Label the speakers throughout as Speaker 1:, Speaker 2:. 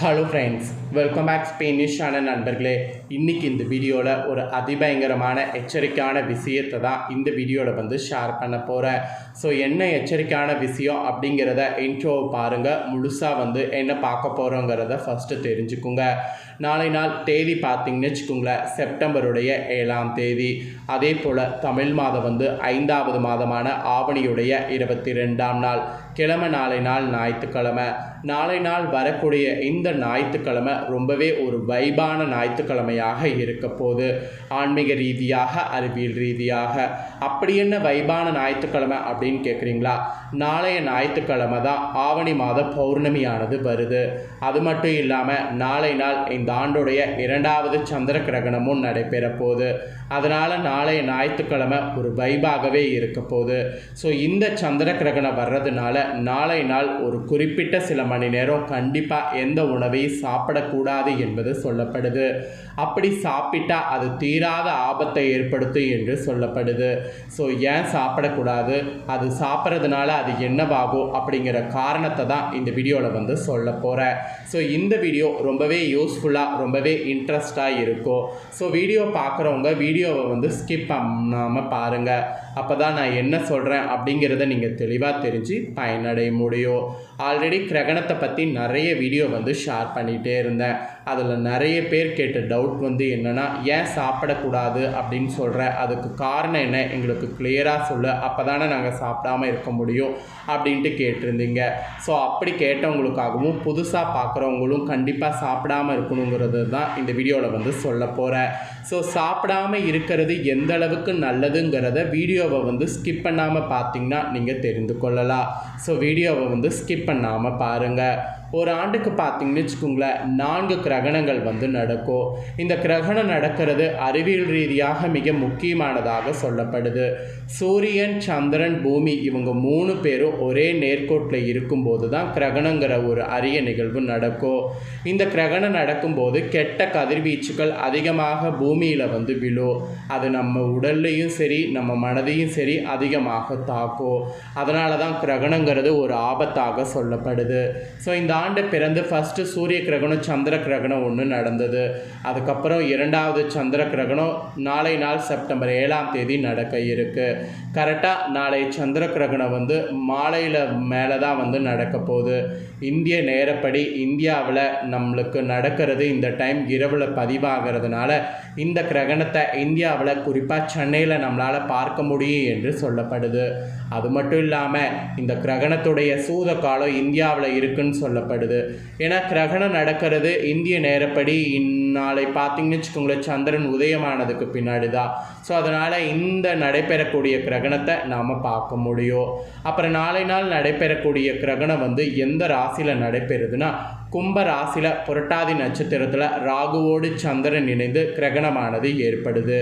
Speaker 1: Hello friends welcome back ஸ்பெயினிஷான நண்பர்களே. இன்றைக்கி இந்த வீடியோவில் ஒரு அதிபயங்கரமான எச்சரிக்கையான விஷயத்தை தான் இந்த வீடியோவில் வந்து ஷேர் பண்ண போகிறேன் ஸோ என்ன எச்சரிக்கையான விஷயம் அப்படிங்கிறத இன்ட்ரோவை பாருங்கள் முழுசாக வந்து என்ன பார்க்க போகிறோங்கிறத ஃபஸ்ட்டு தெரிஞ்சுக்குங்க. நாளை நாள் தேதி பார்த்தீங்கன்னு வச்சுக்கோங்களேன். செப்டம்பருடைய ஏழாம் தேதி. அதே போல் தமிழ் மாதம் வந்து ஐந்தாவது மாதமான ஆவணியுடைய இருபத்தி ரெண்டாம் நாள். கிழமை நாளை நாள் ஞாயிற்றுக்கிழமை. நாளை நாள் வரக்கூடிய இந்த ஞாயிற்றுக்கிழமை ரொம்பவே ஒரு வைபான ஞாயிற்றுக்கிழமையாக இருக்க போது ஆன்மீக ரீதியாக அறிவியல் ரீதியாக. அப்படி என்ன வைபான ஞாயிற்றுக்கிழமை அப்படின்னு கேட்குறீங்களா நாளைய ஞாயிற்றுக்கிழமை தான் ஆவணி மாத பௌர்ணமியானது வருது. அது மட்டும் இல்லாமல் நாளை நாள் இந்த ஆண்டுடைய இரண்டாவது சந்திர கிரகணமும் நடைபெற போகுது. அதனால் நாளைய ஞாயிற்றுக்கிழமை ஒரு வைபாகவே இருக்க போகுது. ஸோ இந்த சந்திர கிரகணம் வர்றதுனால நாளை நாள் ஒரு குறிப்பிட்ட சில மணி நேரம் கண்டிப்பாக எந்த உணவையும் சாப்பிடக்கூடாது என்பது சொல்லப்படுது. அப்படி சாப்பிட்டா அது தீராத ஆபத்தை ஏற்படுத்தும் என்று சொல்லப்படுது. ஸோ ஏன் சாப்பிடக்கூடாது? அது சாப்பிட்றதுனால அது என்னவாகும்? அப்படிங்கிற காரணத்தை தான் இந்த வீடியோவில் வந்து சொல்ல போகிறேன் ஸோ இந்த வீடியோ ரொம்பவே யூஸ்ஃபுல்லாக ரொம்பவே இன்ட்ரெஸ்டாக இருக்கும். ஸோ வீடியோ பார்க்குறவங்க வீடியோவை வந்து ஸ்கிப் பண்ணாமல் பாருங்கள் அப்போ தான் நான் என்ன சொல்கிறேன் அப்படிங்கிறத நீங்கள் தெளிவாக தெரிஞ்சு பயனடைய முடியும் ஆல்ரெடி கிரகணத்தை பற்றி நிறைய வீடியோ வந்து ஷேர் பண்ணிகிட்டே இருந்தேன். அதில் நிறைய பேர் கேட்ட டவுட் வந்து என்னென்னா ஏன் சாப்பிடக்கூடாது அப்படின்னு சொல்கிற அதுக்கு காரணம் என்ன? எங்களுக்கு கிளியராக சொல்லு. அப்போ தானே நாங்கள் சாப்பிடாம இருக்க முடியும் அப்படின்ட்டு கேட்டிருந்தீங்க. ஸோ அப்படி கேட்டவங்களுக்காகவும் புதுசாக பார்க்குறவங்களும் கண்டிப்பாக சாப்பிடாம இருக்கணுங்கிறது தான் இந்த வீடியோவில் வந்து சொல்ல போகிறேன் ஸோ சாப்பிடாம இருக்கிறது எந்த அளவுக்கு நல்லதுங்கிறத வீடியோவை வந்து ஸ்கிப் பண்ணாமல் பார்த்தீங்கன்னா நீங்கள் தெரிந்து கொள்ளலாம். ஸோ வீடியோவை வந்து ஸ்கிப் பண்ணாமல் பாருங்கள் ஒரு ஆண்டுக்கு பார்த்தீங்கன்னு வச்சுக்கோங்களேன் நான்கு கிரகணங்கள் வந்து நடக்கும். இந்த கிரகணம் நடக்கிறது அறிவியல் ரீதியாக மிக முக்கியமானதாக சொல்லப்படுது. சூரியன் சந்திரன் பூமி இவங்க மூணு பேரும் ஒரே நேர்கோட்டில் இருக்கும்போது தான் கிரகணங்கிற ஒரு அரிய நிகழ்வு நடக்கும். இந்த கிரகணம் நடக்கும்போது கெட்ட கதிர்வீச்சுகள் அதிகமாக பூமியில் வந்து விழும். அது நம்ம உடல்லையும் சரி நம்ம மனதையும் சரி அதிகமாக தாக்கும். அதனால தான் கிரகணங்கிறது ஒரு ஆபத்தாக சொல்லப்படுது. ஸோ இந்த ஆண்டு பிறந்து ஃபஸ்ட்டு சூரிய கிரகணம் சந்திர கிரகணம் ஒன்று நடந்தது. அதுக்கப்புறம் இரண்டாவது சந்திர கிரகணம் நாளை நாள் செப்டம்பர் ஏழாம் தேதி நடக்க இருக்குது கரெக்டாக நாளை சந்திர கிரகணம் வந்து மாலையில் மேலே தான் வந்து நடக்க போகுது. இந்திய நேரப்படி இந்தியாவில் நம்மளுக்கு நடக்கிறது இந்த டைம் இரவில் பதிவாகிறதுனால இந்த கிரகணத்தை இந்தியாவில் குறிப்பாக சென்னையில் நம்மளால் பார்க்க முடியும் என்று சொல்லப்படுது. அது மட்டும் இல்லாமல் இந்த கிரகணத்துடைய சூத காலம் இந்தியாவில் இருக்குன்னு சொல்ல சொல்லப்படுது ஏன்னா கிரகணம் நடக்கிறது இந்திய நேரப்படி நாளை பார்த்தீங்கன்னு வச்சுக்கோங்களேன் சந்திரன் உதயமானதுக்கு பின்னாடி தான் ஸோ அதனால் இந்த நடைபெறக்கூடிய கிரகணத்தை நாம் பார்க்க முடியும். அப்புறம் நாளை நாள் நடைபெறக்கூடிய கிரகணம் வந்து எந்த ராசியில் நடைபெறுதுன்னா கும்ப ராசியில் புரட்டாதி நட்சத்திரத்தில் ராகுவோடு சந்திரன் இணைந்து கிரகணமானது ஏற்படுது.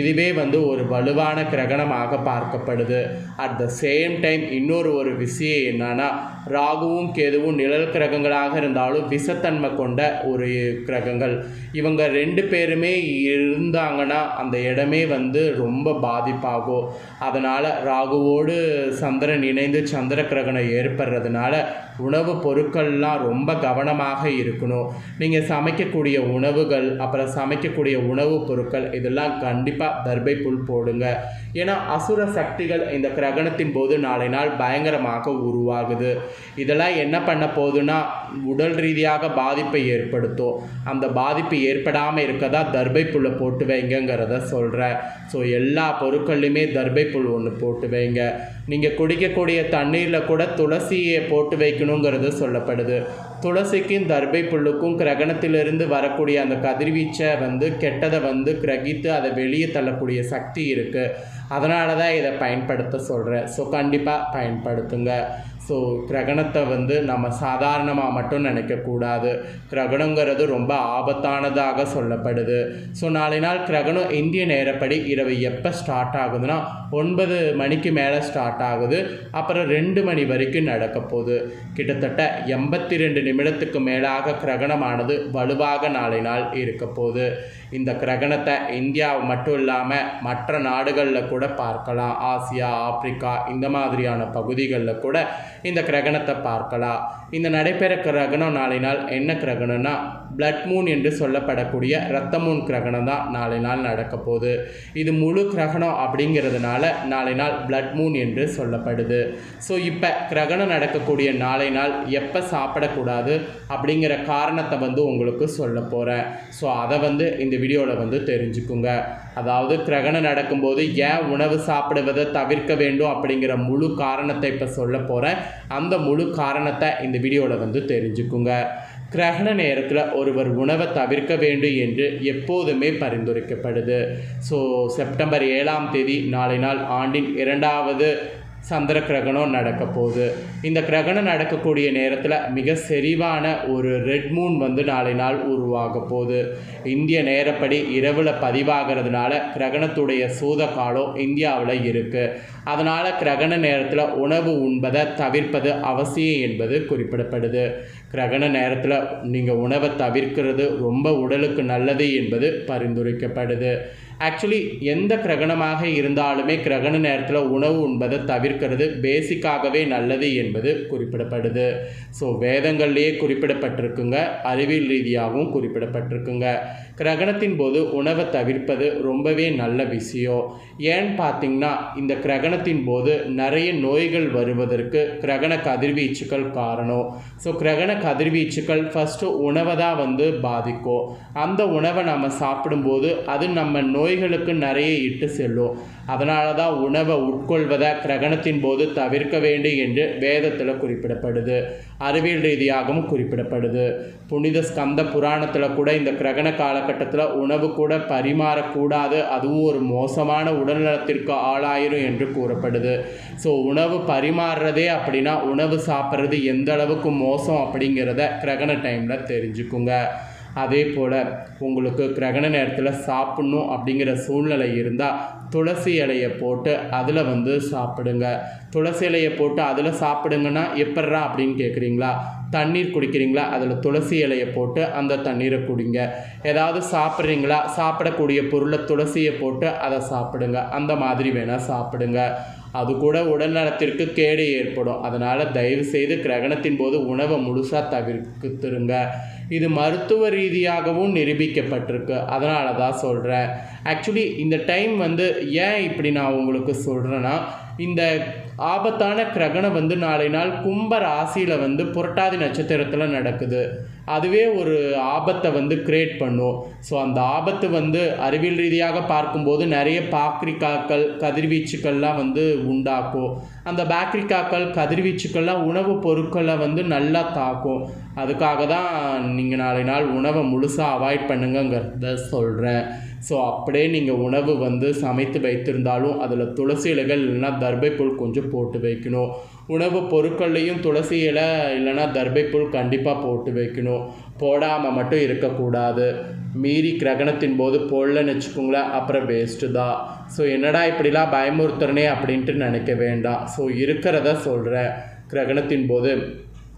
Speaker 1: இதுவே வந்து ஒரு வலுவான கிரகணமாக பார்க்கப்படுது. அட் த சேம் டைம் இன்னொரு ஒரு விஷயம் என்னன்னா ராகுவும் கேதுவும் நிழல் கிரகங்களாக இருந்தாலும் விஷத்தன்மை கொண்ட ஒரு கிரகங்கள். இவங்க ரெண்டு பேருமே இருந்தாங்கன்னா அந்த இடமே வந்து ரொம்ப பாதிப்பாகும். அதனால் ராகுவோடு சந்திரன் இணைந்து சந்திர கிரகணம் ஏற்படுறதுனால உணவு பொருட்கள்லாம் ரொம்ப கவனமாக இருக்கணும். நீங்கள் சமைக்கக்கூடிய உணவுகள் அப்புறம் சமைக்கக்கூடிய உணவுப் பொருட்கள் இதெல்லாம் கண்டிப்பாக தர்பை புல் போடுங்க. ஏன்னா அசுர சக்திகள் இந்த கிரகணத்தின் போது நாளை நாள் பயங்கரமாக உருவாகுது. இதெல்லாம் என்ன பண்ண போகுதுன்னா உடல் ரீதியாக பாதிப்பை ஏற்படுத்தும். அந்த பாதிப்பு ஏற்படாமல் இருக்கதா தர்பை புல்லை போட்டு வைங்கங்கிறத சொல்கிறேன் ஸோ எல்லா பொருட்கள்லையுமே தர்பை புல் ஒன்று போட்டு வைங்க. நீங்கள் குடிக்கக்கூடிய தண்ணீரில் கூட துளசியை போட்டு வைக்கணுங்கிறது சொல்லப்படுது. துளசிக்கும் தர்பை புல்லுக்கும் கிரகணத்திலிருந்து வரக்கூடிய அந்த கதிர்வீச்சை வந்து கெட்டதை வந்து கிரகித்து அதை வெளியே தள்ளக்கூடிய சக்தி இருக்குது அதனால தான் இதை பயன்படுத்த சொல்கிறேன் ஸோ கண்டிப்பாக பயன்படுத்துங்க. ஸோ கிரகணத்தை வந்து நம்ம சாதாரணமாக மட்டும் நினைக்கக்கூடாது. கிரகணங்கிறது ரொம்ப ஆபத்தானதாக சொல்லப்படுது. ஸோ நாளை நாள் கிரகணம் இந்திய நேரப்படி இரவு எப்போ ஸ்டார்ட் ஆகுதுன்னா ஒன்பது மணிக்கு மேலே ஸ்டார்ட் ஆகுது. அப்புறம் ரெண்டு மணி வரைக்கும் நடக்க போகுது. கிட்டத்தட்ட எண்பத்தி ரெண்டு நிமிடத்துக்கு மேலாக கிரகணமானது வலுவாக நாளை நாள் இருக்க போகுது. இந்த கிரகணத்தை இந்தியா மட்டும் இல்லாமல் மற்ற நாடுகளில் கூட பார்க்கலாம். ஆசியா ஆப்பிரிக்கா இந்த மாதிரியான பகுதிகளில் கூட இந்த கிரகணத்தை பார்க்கலாம். இந்த நடைபெற கிரகணம் நாளை நாள் என்ன கிரகணம்னா பிளட் மூன் என்று சொல்லப்படக்கூடிய ரத்த மூன் கிரகணம் தான் நாளை நாள் நடக்க போகுது. இது முழு கிரகணம் அப்படிங்கிறதுனால நாளை நாள் பிளட் மூன் என்று சொல்லப்படுது. ஸோ இப்போ கிரகணம் நடக்கக்கூடிய நாளை நாள் எப்போ சாப்பிடக்கூடாது அப்படிங்கிற காரணத்தை வந்து உங்களுக்கு சொல்ல போகிறேன் ஸோ அதை வந்து இந்த வீடியோவில் வந்து தெரிஞ்சுக்குங்க. அதாவது கிரகணம் நடக்கும்போது ஏன் உணவு சாப்பிடுவதை தவிர்க்க வேண்டும் அப்படிங்கிற முழு காரணத்தை இப்போ சொல்ல போகிறேன் அந்த முழு காரணத்தை இந்த வீடியோவில் வந்து தெரிஞ்சுக்குங்க. கிரகண நேரத்தில் ஒருவர் உணவை தவிர்க்க வேண்டும் என்று எப்போதுமே பரிந்துரைக்கப்படுது. ஸோ செப்டம்பர் ஏழாம் தேதி நாளை நாள் ஆண்டின் இரண்டாவது சந்திர கிரகணம் நடக்க போகுது. இந்த கிரகணம் நடக்கக்கூடிய நேரத்தில் மிக செறிவான ஒரு ரெட் மூன் வந்து நாளை நாள் உருவாக போகுது. இந்திய நேரப்படி இரவில் பதிவாகிறதுனால கிரகணத்துடைய சூத காலம் இந்தியாவில் இருக்குது அதனால் கிரகண நேரத்தில் உணவு உண்பதை தவிர்ப்பது அவசியம் என்பது குறிப்பிடப்படுது. கிரகண நேரத்தில் நீங்கள் உணவை தவிர்க்கிறது ரொம்ப உடலுக்கு நல்லது என்பது பரிந்துரைக்கப்படுது. ஆக்சுவலி எந்த கிரகணமாக இருந்தாலுமே கிரகண நேரத்தில் உணவு உண்பதை தவிர்க்கிறது பேசிக்காகவே நல்லது என்பது குறிப்பிடப்படுது. ஸோ வேதங்கள்லேயே குறிப்பிடப்பட்டிருக்குங்க அறிவியல் ரீதியாகவும் குறிப்பிடப்பட்டிருக்குங்க. கிரகணத்தின் போது உணவை தவிர்ப்பது ரொம்பவே நல்ல விஷயம். ஏன்னு பார்த்தீங்கன்னா இந்த கிரகணத்தின் போது நிறைய நோய்கள் வருவதற்கு கிரகண கதிர்வீச்சுக்கள் காரணம். ஸோ கிரகண கதிர்வீச்சுக்கள் ஃபஸ்ட்டு உணவை தான் வந்து பாதிக்கும். அந்த உணவை நம்ம சாப்பிடும்போது அது நம்ம நோய்களுக்கு நிறைய இட்டு செல்லும். அதனால தான் உணவை உட்கொள்வதை கிரகணத்தின் போது தவிர்க்க வேண்டும் என்று வேதத்தில் குறிப்பிடப்படுது. அறிவியல் ரீதியாகவும் குறிப்பிடப்படுது. புனித ஸ்கந்த புராணத்தில் கூட இந்த கிரகண காலகட்டத்தில் உணவு கூட பரிமாறக்கூடாது. அதுவும் ஒரு மோசமான உடல்நலத்திற்கு ஆளாயிரும் என்று கூறப்படுது. ஸோ உணவு பரிமாறுறதே அப்படின்னா உணவு சாப்பிட்றது எந்த அளவுக்கு மோசம் அப்படிங்கிறத கிரகண டைமில் தெரிஞ்சுக்குங்க. அதே போல் உங்களுக்கு கிரகண நேரத்தில் சாப்பிட்ணும் அப்படிங்கிற சூழ்நிலை இருந்தால் துளசி இலையை போட்டு அதில் வந்து சாப்பிடுங்க. துளசி இலையை போட்டு அதில் சாப்பிடுங்கன்னா எப்பட்றா அப்படின்னு கேட்குறீங்களா தண்ணீர் குடிக்கிறீங்களா? அதில் துளசி இலையை போட்டு அந்த தண்ணீரை குடிங்க. ஏதாவது சாப்பிட்றீங்களா? சாப்பிடக்கூடிய பொருளை துளசியை போட்டு அதை சாப்பிடுங்க. அந்த மாதிரி வேணால் சாப்பிடுங்க. அது கூட உடல் நலத்திற்கு கேடு ஏற்படும். அதனால் தயவு செய்து கிரகணத்தின் போது உணவை முழுசாக தவிர்த்துருங்க. இது மருத்துவ ரீதியாகவும் நிரூபிக்கப்பட்டிருக்கு. அதனால தான் சொல்கிறேன் ஆக்சுவலி இந்த டைம் வந்து ஏன் இப்படி நான் உங்களுக்கு சொல்கிறேன்னா இந்த ஆபத்தான கிரகணம் வந்து நாளை நாள் கும்ப ராசியில் வந்து புரட்டாதி நட்சத்திரத்தில் நடக்குது. அதுவே ஒரு ஆபத்தை வந்து கிரியேட் பண்ணும். ஸோ அந்த ஆபத்து வந்து அறிவியல் ரீதியாக பார்க்கும்போது நிறைய பாக்ரிக்காக்கள் கதிர்வீச்சுக்கள்லாம் வந்து உண்டாக்கும். அந்த பாக்ரிக்காக்கள் கதிர்வீச்சுக்கள்லாம் உணவுப் பொருட்களை வந்து நல்லா தாக்கும். அதுக்காக தான் நீங்கள் நாளை நாள் உணவை முழுசாக அவாய்ட் பண்ணுங்கங்கிறத சொல்கிறேன் ஸோ அப்படியே நீங்கள் உணவு வந்து சமைத்து வைத்திருந்தாலும் அதில் துளசி இலைகள் இல்லைன்னா தர்பை புல் கொஞ்சம் போட்டு வைக்கணும். உணவு பொருட்கள்லையும் துளசி இலை இல்லைன்னா தர்பை புல் கண்டிப்பாக போட்டு வைக்கணும். போடாமல் மட்டும் இருக்கக்கூடாது. மீறி கிரகணத்தின் போது போடலன்னு வச்சுக்கோங்களேன் அப்புறம் வேஸ்ட்டு தான். ஸோ என்னடா இப்படிலாம் பயமுறுத்துறனே அப்படின்ட்டு நினைக்க வேண்டாம். ஸோ இருக்கிறத சொல்கிறேன் கிரகணத்தின் போது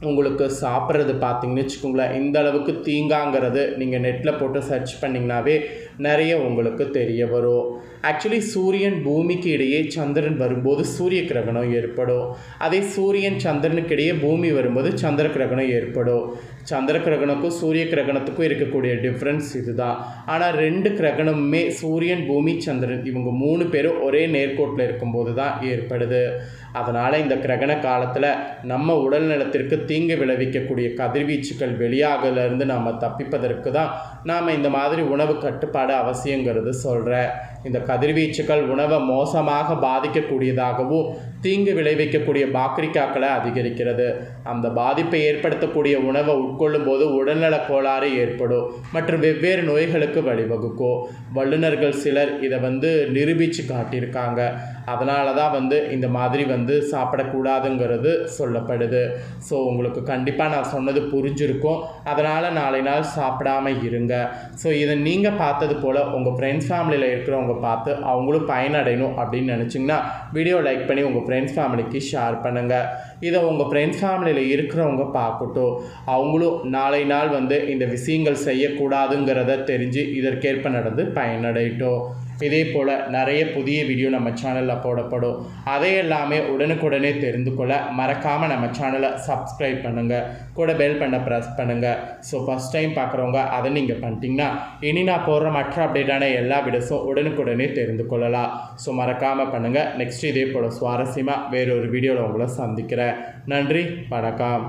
Speaker 1: உங்களுக்கு சாப்பிட்றது பார்த்தீங்கன்னு வச்சுக்கோங்களேன் இந்த அளவுக்கு தீங்காங்கிறது நீங்கள் நெட்டில் போட்டு சர்ச் பண்ணிங்கனாவே நிறைய உங்களுக்கு தெரிய வரும். ஆக்சுவலி சூரியன் பூமிக்கு இடையே சந்திரன் வரும்போது சூரிய கிரகணம் ஏற்படும். அதே சூரியன் சந்திரனுக்கு இடையே பூமி வரும்போது சந்திர கிரகணம் ஏற்படும். சந்திர கிரகணக்கும் சூரிய கிரகணத்துக்கும் இருக்கக்கூடிய டிஃப்ரென்ஸ் இதுதான். ஆனால் ரெண்டு கிரகணமுமே சூரியன் பூமி சந்திரன் இவங்க மூணு பேரும் ஒரே நேர்கோட்டில் இருக்கும்போது தான் ஏற்படுது. அதனால் இந்த கிரகண காலத்தில் நம்ம உடல் நலத்திற்கு தீங்கு விளைவிக்கக்கூடிய கதிர்வீச்சுக்கள் வெளியாகலேருந்து நாம் தப்பிப்பதற்கு தான் நாம் இந்த மாதிரி உணவு கட்டுப்பாடு அவசியங்கிறது சொல்கிற இந்த கதிர்வீச்சுக்கள் உணவை மோசமாக பாதிக்கக்கூடியதாகவும் தீங்கு விளைவிக்கக்கூடிய பாக்டீரியாக்களை அதிகரிக்கிறது. அந்த பாதிப்பை ஏற்படுத்தக்கூடிய உணவை உட்கொள்ளும் போது உடல்நலக் கோளாறு ஏற்படும் மற்றும் வெவ்வேறு நோய்களுக்கு வழிவகுக்கும். வல்லுநர்கள் சிலர் இதை வந்து நிரூபித்து காட்டியிருக்காங்க. அதனால தான் வந்து இந்த மாதிரி வந்து சாப்பிடக்கூடாதுங்கிறது சொல்லப்படுது. ஸோ உங்களுக்கு கண்டிப்பாக நான் சொன்னது புரிஞ்சிருக்கும். அதனால் நாளை நாள் சாப்பிடாம இருங்க. ஸோ இதை நீங்கள் பார்த்தது போல் உங்கள் ஃப்ரெண்ட்ஸ் ஃபேமிலியில் இருக்கிறவங்க பார்த்து அவங்களும் பயனடையணும் அப்படின்னு நினச்சிங்கன்னா வீடியோ லைக் பண்ணி உங்கள் ஃப்ரெண்ட்ஸ் ஃபேமிலிக்கு ஷேர் பண்ணுங்கள் இதை உங்கள் ஃப்ரெண்ட்ஸ் ஃபேமிலியில் இருக்கிறவங்க பார்க்கட்டும். அவங்களும் நாளை நாள் வந்து இந்த விஷயங்கள் செய்யக்கூடாதுங்கிறத தெரிஞ்சு இதற்கேற்ப நடந்து பயனடையட்டும். இதே போல் நிறைய புதிய வீடியோ நம்ம சேனலில் போடப்படும். அதை எல்லாமே உடனுக்குடனே தெரிந்து கொள்ள மறக்காமல் நம்ம சேனலை சப்ஸ்கிரைப் பண்ணுங்கள் கூட பெல் பண்ண ப்ரெஸ் பண்ணுங்கள் ஸோ ஃபஸ்ட் டைம் பார்க்குறவங்க அதை நீங்கள் பண்ணிட்டீங்கன்னா இனி நான் போடுற மற்ற அப்டேட்டான எல்லா வீடியோஸும் உடனுக்குடனே தெரிந்து கொள்ளலாம். ஸோ மறக்காமல் பண்ணுங்கள் நெக்ஸ்ட் இதே போல் சுவாரஸ்யமாக வேறொரு வீடியோவில் உங்களை சந்திக்கிறேன். நன்றி வணக்கம்.